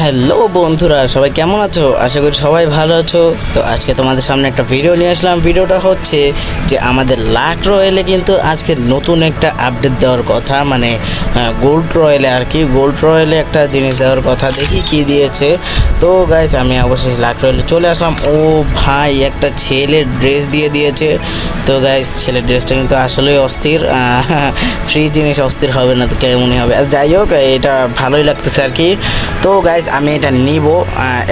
Hello বন্ধুরা, সবাই কেমন আছো? আশা করি সবাই ভালো আছো। তো আজকে তোমাদের সামনে একটা ভিডিও নিয়ে আসলাম। ভিডিওটা হচ্ছে যে আমাদের লাক রয়েলে কিন্তু আজকে নতুন একটা আপডেট দেওয়ার কথা মানে গোল্ড রয়েলে আর কি। গোল্ড রয়েলে একটা জিনিস দেওয়ার কথা, দেখি কি দিয়েছে। তো গাইজ আমি অবশ্যই লাক রয়েলে চলে আসলাম। ও ভাই, একটা ছেলের ড্রেস দিয়ে দিয়েছে। তো গাইজ ছেলের ড্রেসটা কিন্তু আসলেই অস্থির। ফ্রি জিনিস অস্থির হবে না, তো কেমনই হবে। যাই হোক, এটা ভালোই লাগতেছে আর কি। তো গাইজ আমি এটা নিব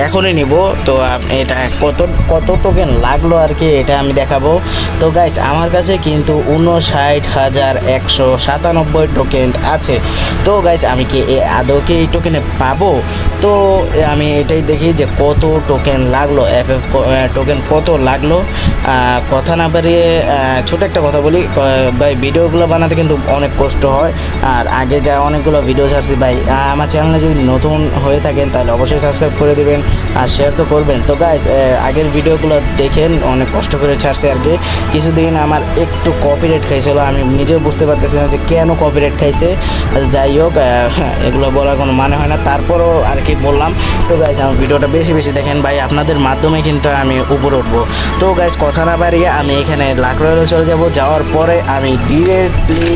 এখনই নিব। তো এটা কত কত টোকেন লাগল আর কি, এটা আমি দেখাবো। তো গাইজ আমার কাছে কিন্তু উনষাট হাজার একশো সাতানব্বই টোকেন আছে। তো গাইজ আমি কি আদৌ কি এই টোকেনে পাবো? তো আমি এটাই দেখি যে কত টোকেন লাগল এফ এফ টোকেন কত লাগল। কথা না বাড়িয়ে ছোট একটা কথা বলি ভাই, ভিডিওগুলো বানাতে কিন্তু অনেক কষ্ট হয়। আর আগে যা অনেকগুলো ভিডিও ছাড়ছি, ভাই আমার চ্যানেলে যদি নতুন হয়ে থাকেন, তাহলে অবশ্যই সাবস্ক্রাইব করে দিবেন আর শেয়ার তো করবেন। তো গাইজ আগের ভিডিওগুলো দেখেন, অনেক কষ্ট করে ছাড়ছে আর কি। কিছুদিন আমার একটু কপিরাইট খাইছিল, আমি নিজেও বুঝতে পারতেছি না যে কেন কপিরাইট খাইছে। যাই হোক এগুলো বলার কোনো মানে হয় না। তারপরও আর কি বললাম? তো গাইজ আমার ভিডিওটা বেশি বেশি দেখেন ভাই, আপনাদের মাধ্যমে কিন্তু আমি উপরে উঠবো। তো গাইজ কথা না বাড়িয়ে আমি এখানে রয়েলে চলে যাব। যাওয়ার পরে আমি ডিরেক্টলি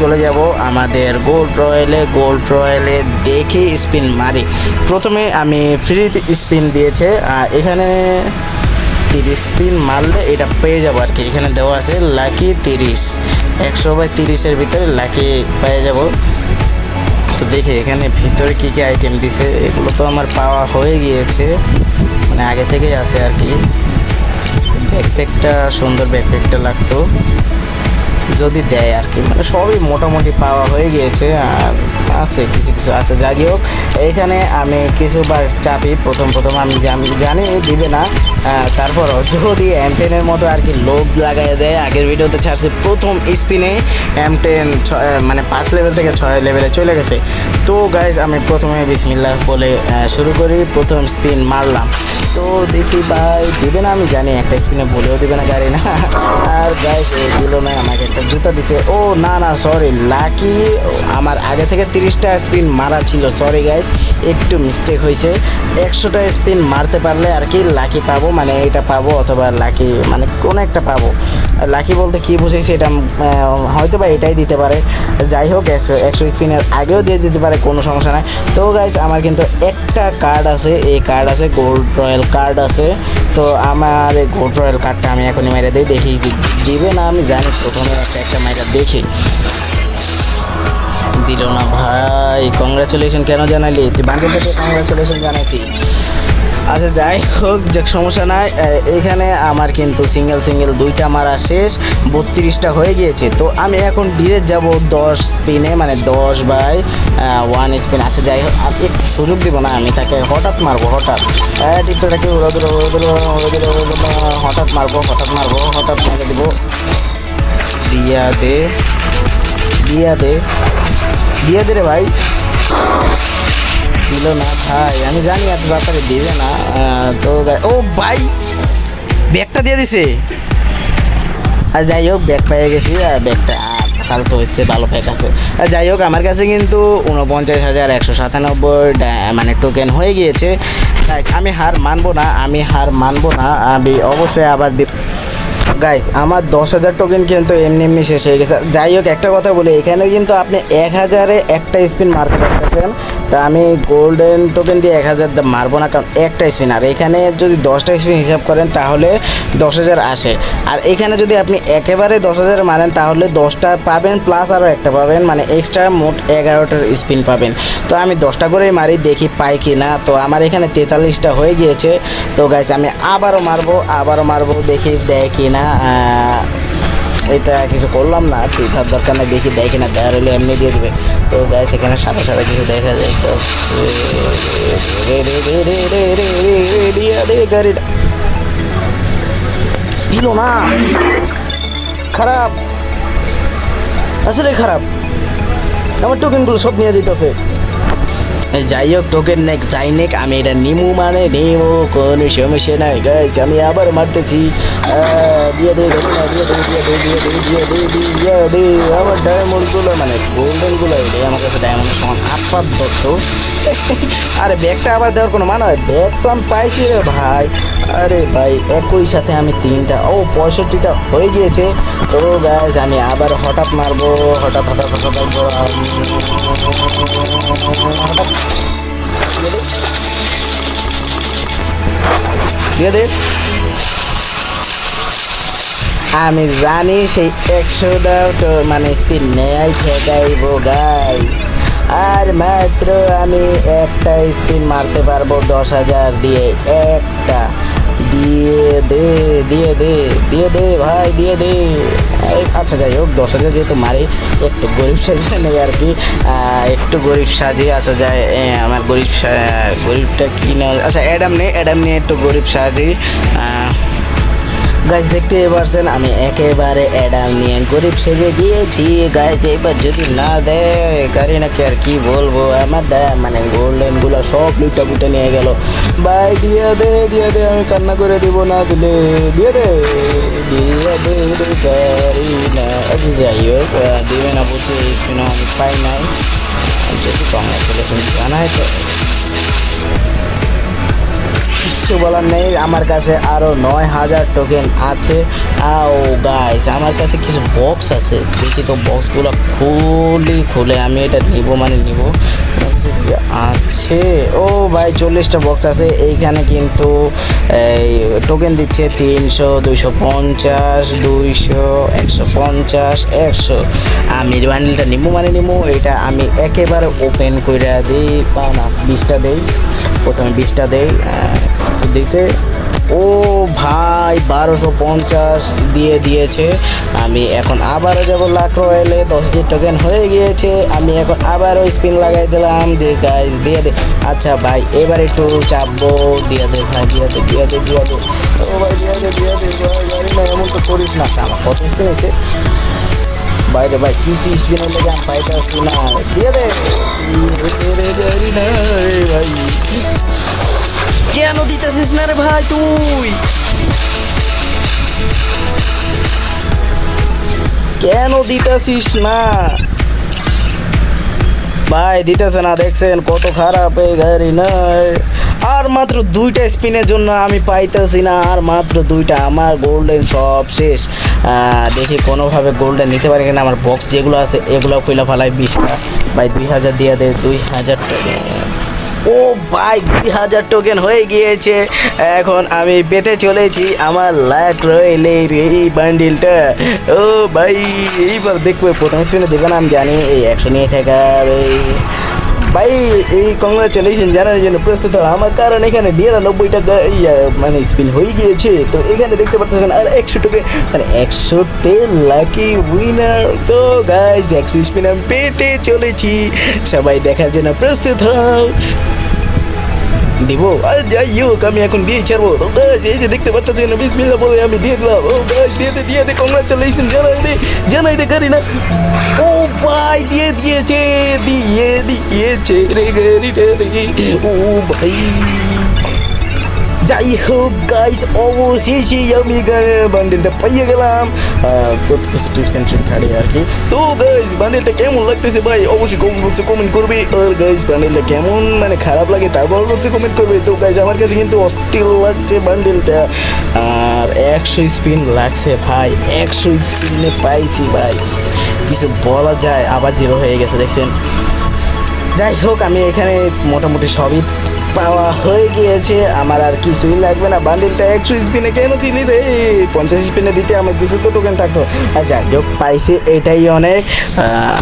চলে যাব আমাদের গোল্ড রয়েলে গোল্ড রয়েলে দেখে স্পিন মারি। প্রথমে আমি ফ্রি স্পিন দিয়েছে এখানে তিরিশ স্পিন মারলে এটা পেয়ে যাব আর কি। এখানে দেওয়া আছে লাকি তিরিশ। একশো বাই তিরিশের ভিতরে লাকি পেয়ে যাব। তো দেখি এখানে ভিতরে কী কী আইটেম দিছে, এগুলো তো আমার পাওয়া হয়ে গিয়েছে। মানে আগে থেকেই আছে আর কি। ব্যাকপ্যাকটা সুন্দর ব্যাকপ্যাকটা লাগতো। যদি দেয় আর কি। মানে সবই মোটামুটি পাওয়া হয়ে গিয়েছে, আর আছে, কিছু কিছু আছে। যাই হোক এইখানে আমি কিছুবার চাপি, প্রথম প্রথম আমি জানি দিবে না। তারপর যদি এম টেনের মতো আর কি লোভ লাগাই দেয়, আগের ভিডিওতে ছাড়ছে প্রথম স্পিনে এম টেন মানে পাঁচ লেভেল থেকে ছয় লেভেলে চলে গেছে। তো গাইজ আমি প্রথমে বিসমিল্লাহ বলে শুরু করি, প্রথম স্পিন মারলাম। তো দেখি ভাই, দিবে না আমি জানি, একটা স্পিনে বলেও দিবে না গাড়ি না। আর গাইজ দিল না, আমাকে একটা জুতা দিছে। ও, না না সরি লাকি আমার আগে থেকে তিরিশটা স্পিন মারা ছিল সরি গাইজ একটু মিস্টেক হয়েছে। একশোটা স্পিন মারতে পারলে আর কি লাকি পাবো মানে এটা পাবো অথবা লাকি মানে কোনো একটা পাবো। লাকি বলতে কি বুঝেছি এটা হয়তো বা এটাই দিতে পারে। যাই হোক, একশো একশো স্পিনের আগেও দিয়ে দিতে পারে, কোনো সমস্যা নাই। তো গাইজ আমার কিন্তু একটা কার্ড আছে, এই কার্ড আছে গোল্ড রয়্যাল কার্ড আছে। তো আমার এই গোল্ড রয়্যাল কার্ডটা আমি এখনই মেরে দিই, দেখি দিবে না, আমি জানি, প্রথমে একটা একটা মেরে দেখি। দিল না ভাই কংগ্রাচুলেশন কেন জানালি তুই বাঙ্কের থেকে কংগ্রাচুলেশন জানাইতি আচ্ছা যাই হোক যে সমস্যা নাই এ- এইখানে আমার কিন্তু সিঙ্গেল সিঙ্গেল দুইটা মারা শেষ বত্রিশটা হয়ে গিয়েছে তো আমি এখন ডিরেক্ট যাব দশ স্পিনে মানে দশ বাই ওয়ান স্পিন আচ্ছা যাই হোক আমি একটু সুযোগ দিব না আমি তাকে হঠাৎ মারবো হঠাৎ হ্যাঁ টিকটকটাকে হঠাৎ মারবো হঠাৎ মারবো হঠাৎ মেরে দিব দিয়া দে দিয়া দে দিয়া দে রে ভাই। দিল না ভাই আমি জানি এত ব্যাপারে দিবে না। তো ও ভাই, ব্যাগটা দিয়ে দিছে। আর যাই হোক, ব্যাগ পেয়ে গেছি। আর ব্যাগটা ফালতু হচ্ছে ভালো ব্যাগ আছে। আর যাই হোক, আমার কাছে কিন্তু উনপঞ্চাশ হাজার একশো সাতানব্বই মানে টোকেন হয়ে গিয়েছে। আমি হার মানবো না, আমি হার মানবো না। আমি অবশ্যই আবার গাইস আমার দশ হাজার টোকেন কিন্তু এমনি এমনি শেষ হয়ে গেছে। যাই হোক, একটা কথা বলি, এখানে কিন্তু আপনি এক হাজারে একটা স্পিন মারতে পারতেছেন। তা আমি গোল্ডেন টোকেন দিয়ে এক হাজার মারবো না, কারণ একটা স্পিন আর এখানে যদি দশটা স্পিন হিসাব করেন, তাহলে দশ হাজার আসে। আর এখানে যদি আপনি একেবারে দশ হাজার মারেন, তাহলে দশটা পাবেন প্লাস আরও একটা পাবেন মানে এক্সট্রা মোট এগারোটার স্পিন পাবেন। তো আমি দশটা করেই মারি, দেখি পাই কি না তো আমার এখানে তেতাল্লিশটা হয়ে গিয়েছে। তো গাইছে আমি আবারও মারবো আবারও মারবো, দেখি দেয় কি না না এটা কিছু করলাম না পিঠার দরকার না দেখি দেয় কিনা দেওয়ার হলে এমনি দিয়ে দেবে তো গায়ে সেখানে সাদা সাদা কিছু দেখা যায় তো গাড়িটা দিল না খারাপ আসলে খারাপ আমার টোকেনগুলো সব নিয়ে যেতেছে যাই হোক টোকেন নেক, যাই নেক, আমি এটা নিমু মানে নিমু, কোনো সমস্যা নাই। গাইজ আমি আবার মারতেছি। দিয়ে দে, দিয়ে আমার ডায়মন্ডগুলো মানে গোল্ডেনগুলো এটাই আমার কাছে ডায়মন্ডের সমান হাত পাত ধরতো আরে, ব্যাগটা আবার দেওয়ার কোনো মানে হয়? ব্যাগ তো আমি পাইছি রে ভাই। আরে ভাই, একই সাথে আমি তিনটা, ও, পঁয়ষট্টিটা হয়ে গিয়েছে। তো গাইজ আমি আবার হঠাৎ মারবো হঠাৎ হঠাৎ হঠাৎ হঠাৎ আমি জানি সেই একশো দাও তো মানে স্পিন নেয় ঠেকাইব গাই। আর মাত্র আমি একটা স্পিন মারতে পারব দশ হাজার দিয়ে একটা। দিয়ে দে দিয়ে দে দিয়ে দে, ভাই, দিয়ে দে আচ্ছা যাই হোক, দশ হাজার যেহেতু মারি, একটু গরিব সাজিয়ে নেই আর কি একটু গরিব সাজিয়ে আসা যায় আমার গরিব গরিবটা কি না আচ্ছা অ্যাডাম নেই অ্যাডাম নিয়ে একটু গরিব সাজি গাছ দেখতে পারছেন, আমি একেবারে অ্যাডাম নিয়ে গরিব সেজে গিয়েছি। গাছ এবার যদি না দেয় গাড়ি নাকি আর কি বলব? আমার মানে গোল্ডেনগুলো সব লুটা বুটে নিয়ে গেল। ভাই, দিয়ে দে দিয়ে দে, আমি কান্না করে দিব না দিলে। দিয়ে দে দিয়ে দে গাড়ি না। আচ্ছা যাই হোক দিবে না স্পিনও আমি পাই নাই। যদি কংগ্রাচুলেশন জানাই তো কিচ্ছু বলার নেই। আমার কাছে আরও নয় হাজার টোকেন আছে। আও গাইস আমার কাছে কিছু বক্স আছে। দেখি তো বক্সগুলো খুলি খুলে, আমি এটা নিব মানে নিব। কাছে আছে। ও, ভাই, চল্লিশটা বক্স আছে। এইখানে কিন্তু, এই টোকেন দিচ্ছে তিনশো, দুইশো পঞ্চাশ, দুইশো, একশো পঞ্চাশ, একশো। আমি বান্ডিলটা নিব মানে নিব, এটা আমি একেবারে ওপেন করে দিই বা না বিশটা দেই। প্রথমে বিশটা দেই দিতে। ও ভাই, বারোশো পঞ্চাশ দিয়ে দিয়েছে। আমি এখন আবারও যাব লাখ রয়েলে। দশটি টোকেন হয়ে গিয়েছে। আমি এখন আবারও স্পিন লাগাই দিলাম। যে গাইজ দিয়ে দে। আচ্ছা ভাই, এবার একটু চাপবো। দিয়ে দে ভাই, দিয়ে দে দিয়ে দে দিয়ে দে। ও ভাই, দিয়ে দে দিয়ে দে এমন তো করিস না। আমার কত স্পিন এসে বাইরে ভাই কিসি স্পিনের লেগে আমি পাইতে আসছি না দিয়ে দে দিয়ে দে, জানি না রে ভাই কেন দিতেছিস না রে ভাই তুই কেন দিতেছিস না ভাই দিতেছে না দেখছেন কত খারাপ এই গাড়ি নাই আর মাত্র দুইটা স্পিনের জন্য আমি পাইতেছি না, আর মাত্র দুইটা। আমার গোল্ডেন সব শেষ। দেখি কোনোভাবে গোল্ডেন নিতে পারি কিনা। আমার বক্স যেগুলো আছে, এগুলো কইলা ফালাই বিশটা। ভাই দুই হাজার দিয়ে দে দুই হাজার ও ভাই দুই হাজার টোকেন হয়ে গিয়েছে। এখন আমি পেতে চলেছি আমার লাখ রয়েলের এই বান্ডিলটা। ও ভাই, এইবার দেখবে প্রথম স্পিনে দেবে না, আমি জানি। এই একশো নিয়ে এই ভাই, এই কংগ্রাচুলেশন জানার জন্য প্রস্তুত। আমার কারণ এখানে বিরানব্বই টাকা মানে স্পিন হয়ে গিয়েছে। তো এখানে দেখতে পাচ্ছেন আর একশো টাকা মানে একশোতে লাকি উইনার তো গাইজ একশো স্পিন আমি পেতে চলেছি। সবাই দেখার জন্য প্রস্তুত হও। দিব। আর যাই হোক, আমি এখন দিয়ে ছাড়বো। তো গাছ এই যে দেখতে বিশ বিসমিল্লা বলে আমি দিয়ে দিলাম। ও গাছ দিয়ে দে দিয়ে দে কংগ্রাচুলেশন জানাই দে জানাই দে, গাড়ি না। ও ভাই, দিয়ে দিয়েছে দিয়ে দিয়েছে রে গাড়িটা রে ও ভাই। যাই হোক গাইস অবশেষে আমি বান্ডেলটা পাইয়ে গেলাম। তো কিছু আর কি। তো গাইস বান্ডেলটা কেমন লাগতেছে ভাই? অবশ্যই কমেন্ট বক্সে কমেন্ট করবে। আর গাইস বান্ডেলটা কেমন? মানে খারাপ লাগে তারপর বক্সে কমেন্ট করবে। তো গাইস আমার কাছে কিন্তু অস্থির লাগছে বান্ডেলটা আর একশো স্পিন লাগছে ভাই। একশো স্পিনে পাইছি ভাই। কিছু বলা যায়, আবার জিরো হয়ে গেছে, দেখছেন? যাই হোক, আমি এখানে মোটামুটি সবই পাওয়া হয়ে গিয়েছে, আমার আর কিছুই লাগবে না। বান্ডিলটা একশো স্পিনে কেন দিলি রে? পঞ্চাশ স্পিনে দিতে আমার কিছু তো টোকেন থাকতো। আর যাই হোক পাইছি, এটাই অনেক।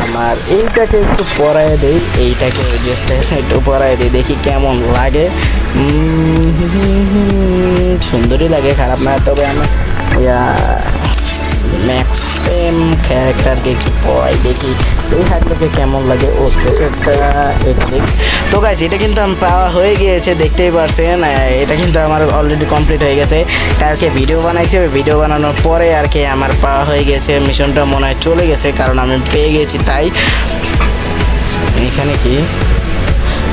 আমার এইটাকে একটু পরায় দেই, এইটাকে একটু পরায় দিই, দেখি কেমন লাগে। সুন্দরই লাগে, খারাপ না, তবে আমার ম্যাক্সিম ক্যারেক্টারকে একটু পড়াই দেখি। এই হাতটাকে কেমন লাগে? ও দেখি। তো গাইস এটা কিন্তু আমি পাওয়া হয়ে গিয়েছে, দেখতেই পারছেন। এটা কিন্তু আমার অলরেডি কমপ্লিট হয়ে গেছে। কালকে ভিডিও বানাইছি ভিডিও বানানোর পরে আর কি আমার পাওয়া হয়ে গেছে। মিশনটা মনে হয় চলে গেছে, কারণ আমি পেয়ে গেছি তাই। এখানে কি?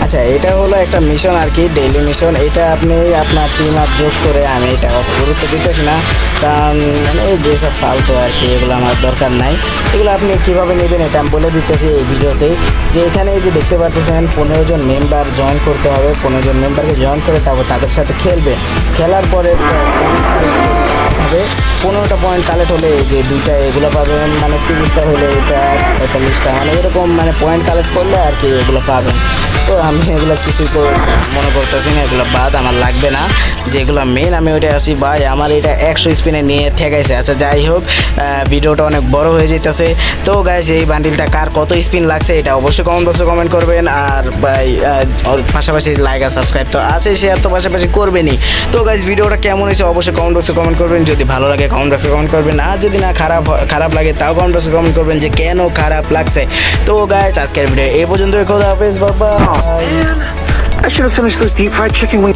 আচ্ছা এটা হলো একটা মিশন আর কি ডেইলি মিশন এটা আপনি আপনার টিম আপ যোগ করে আমি এটা অত গুরুত্ব দিতেছি না, কারণ মানে এই যেসব ফালতু আর কি, এগুলো আমার দরকার নাই। এগুলো আপনি কীভাবে নেবেন এটা আমি বলে দিতেছি এই ভিডিওতে। যে এখানে যে দেখতে পাচ্ছেন পনেরো জন মেম্বার জয়েন করতে হবে। পনেরো জন মেম্বারকে জয়েন করে তারপর তাদের সাথে খেলবে। খেলার পরে হবে পনেরোটা পয়েন্ট কালেক্ট হলে এই যে দুইটা এগুলো পাবেন মানে তিরিশটা হলে এটা পঁয়তাল্লিশটা মানে এরকম মানে পয়েন্ট কালেক্ট করলে আর কি এগুলো পাবেন। তো আমি এগুলো কিছুই মনে করতেছি না, এগুলো বাদ আমার লাগবে না। যেগুলো মেন আমি ওইটা আসি ভাই, আমার এটা একশো স্পিনে নিয়ে ঠেকাইছে। আচ্ছা যাই হোক ভিডিওটা অনেক বড় হয়ে যেতেছে তো গাইজ এই বান্ডিলটা কার কত স্পিন লাগছে, এটা অবশ্যই কমেন্ট বক্সে কমেন্ট করবেন। আর, ভাই পাশাপাশি লাইক আর সাবস্ক্রাইব তো আছে শেয়ার তো পাশাপাশি করবেনই। তো গাইজ ভিডিওটা কেমন হয়েছে অবশ্যই কমেন্ট বক্সে কমেন্ট করবেন। যদি ভালো লাগে কমেন্ট বক্সে কমেন্ট করবেন। আর যদি না খারাপ খারাপ লাগে, তাও কমেন্ট বক্সে কমেন্ট করবেন যে কেন খারাপ লাগছে। তো গাইজ আজকের ভিডিও এই পর্যন্ত খোদা হাফেজ, বাবা। I should have finished those deep fried chicken wings.